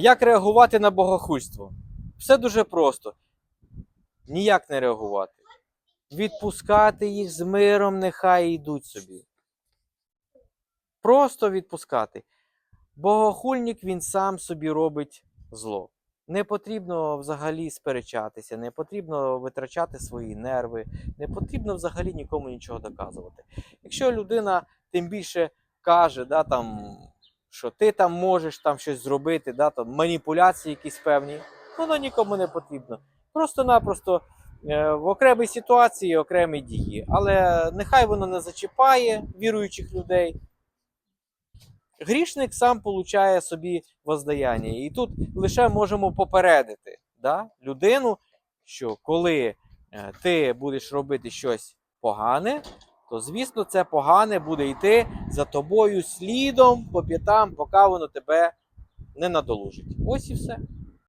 Як реагувати на богохульство? Все дуже просто. Ніяк не реагувати. Відпускати їх з миром, нехай йдуть собі. Просто відпускати. Богохульник він сам собі робить зло. Не потрібно взагалі сперечатися, не потрібно витрачати свої нерви, не потрібно взагалі нікому нічого доказувати. Якщо людина тим більше каже, да, там, що ти там можеш там щось зробити, да, там, маніпуляції якісь певні, воно нікому не потрібно. Просто-напросто е, в окремій ситуації окремі дії. Але нехай воно не зачіпає віруючих людей. Грішник сам получає собі воздаяння. І тут лише можемо попередити да, людину, що коли е, ти будеш робити щось погане, то звісно це погане буде йти за тобою слідом по п'ятам, поки воно тебе не надолужить. Ось і все.